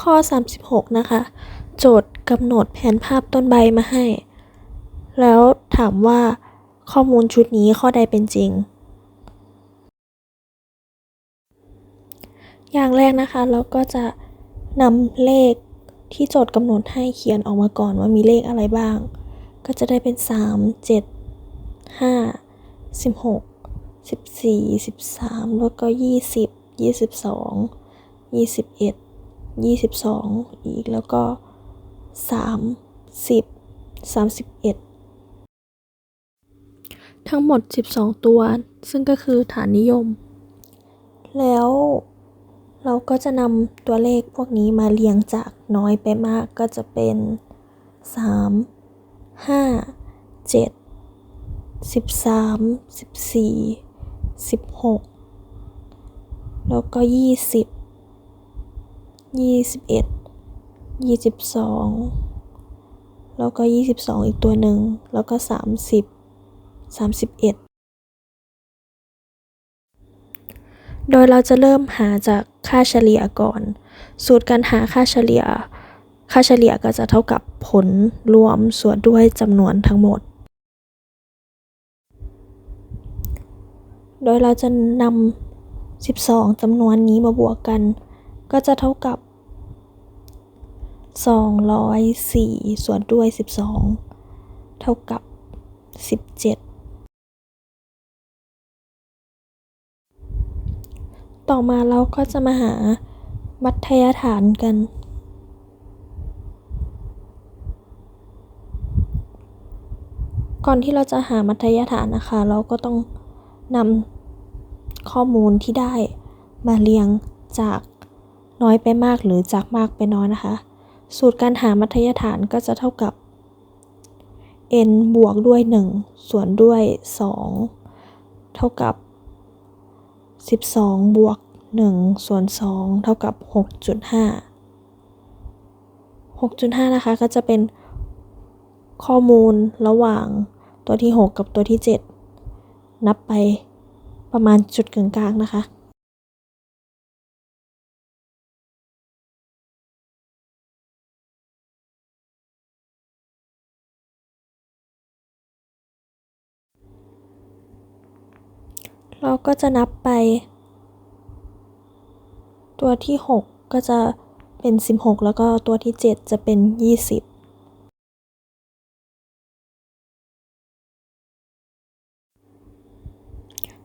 ข้อ 36 นะคะ โจทย์กำหนดแผนภาพต้นใบมาให้ แล้วถามว่าข้อมูลชุดนี้ข้อใดเป็นจริง อย่างแรกนะคะเราก็จะนำเลขที่โจทย์กำหนดให้เขียนออกมาก่อนว่ามีเลขอะไรบ้าง ก็จะได้เป็น 3 7 5 16 14 13 แล้วก็ 20 22 21 22 อีกแล้วก็ 30 31 ทั้งหมด 12 ตัว ซึ่งก็คือฐานนิยม แล้วเราก็จะนำตัวเลขพวกนี้มาเรียงจากน้อยไปมากก็จะเป็น 3 5 7 13 14 16 แล้วก็ 20 21 22แล้วก็22อีกตัวหนึ่ง แล้วก็30 31โดยเราจะเริ่มหาจากค่าเฉลี่ยก่อน สูตรการหาค่าเฉลี่ย ค่าเฉลี่ยก็จะเท่ากับผลรวมส่วนด้วยจำนวนทั้งหมด โดยเราจะนำ12จำนวนนี้มาบวกกัน ก็จะเท่ากับ 204 ส่วนด้วย 12 เท่ากับ 17 ต่อมาเราก็จะมาหามัธยฐานกัน ก่อนที่เราจะหามัธยฐานนะคะ เราก็ต้องนำข้อมูลที่ได้มาเรียงจาก น้อยไปมากหรือจากมากไปน้อยนะคะ สูตรการหามัธยฐานก็จะเท่ากับ n บวกด้วย 1 ส่วนด้วย 2 เท่ากับ 12 บวก 1 ส่วน 2 เท่ากับ 6.5 6.5 นะคะ ก็จะเป็นข้อมูลระหว่างตัวที่ 6 กับตัวที่ 7 นับไปประมาณจุดกึ่งกลางนะคะ เราก็จะนับไป ตัวที่ 6 ก็จะเป็น 16 แล้วก็ตัวที่ 7 จะเป็น 20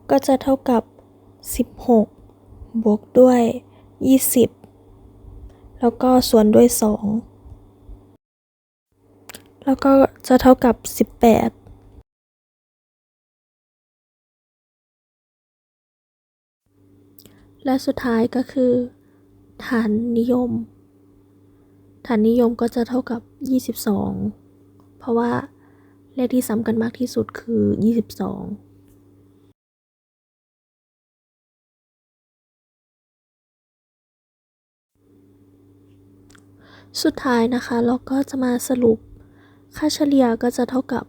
ก็จะเท่ากับ 16 บวกด้วย 20 แล้วก็ส่วนด้วย 2 แล้วก็จะเท่ากับ 18 และสุดท้ายก็คือ ฐานนิยม ฐานนิยมก็จะเท่ากับ 22 เพราะว่าเลขที่ซ้ำกันมากที่สุดคือ 22สุดท้ายนะคะเราก็จะมาสรุปค่าเฉลี่ยก็จะเท่ากับ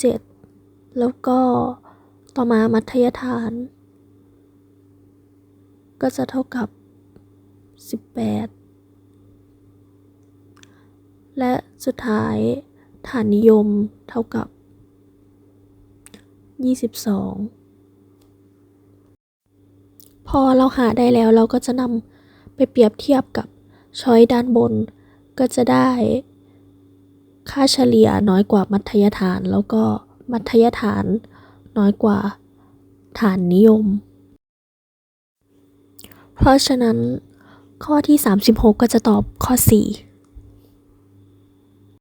17 แล้วก็ต่อมามัธยฐาน ก็จะเท่ากับ 18 และสุดท้ายฐานนิยมเท่ากับ 22 พอเราหาได้แล้วเราก็จะนำไปเปรียบเทียบกับช้อยด้านบน ก็จะได้ ค่าเฉลี่ยน้อยกว่ามัธยฐานแล้วก็มัธยฐานน้อยกว่าฐานนิยม เพราะฉะนั้นข้อที่ 36 ก็จะตอบข้อ 4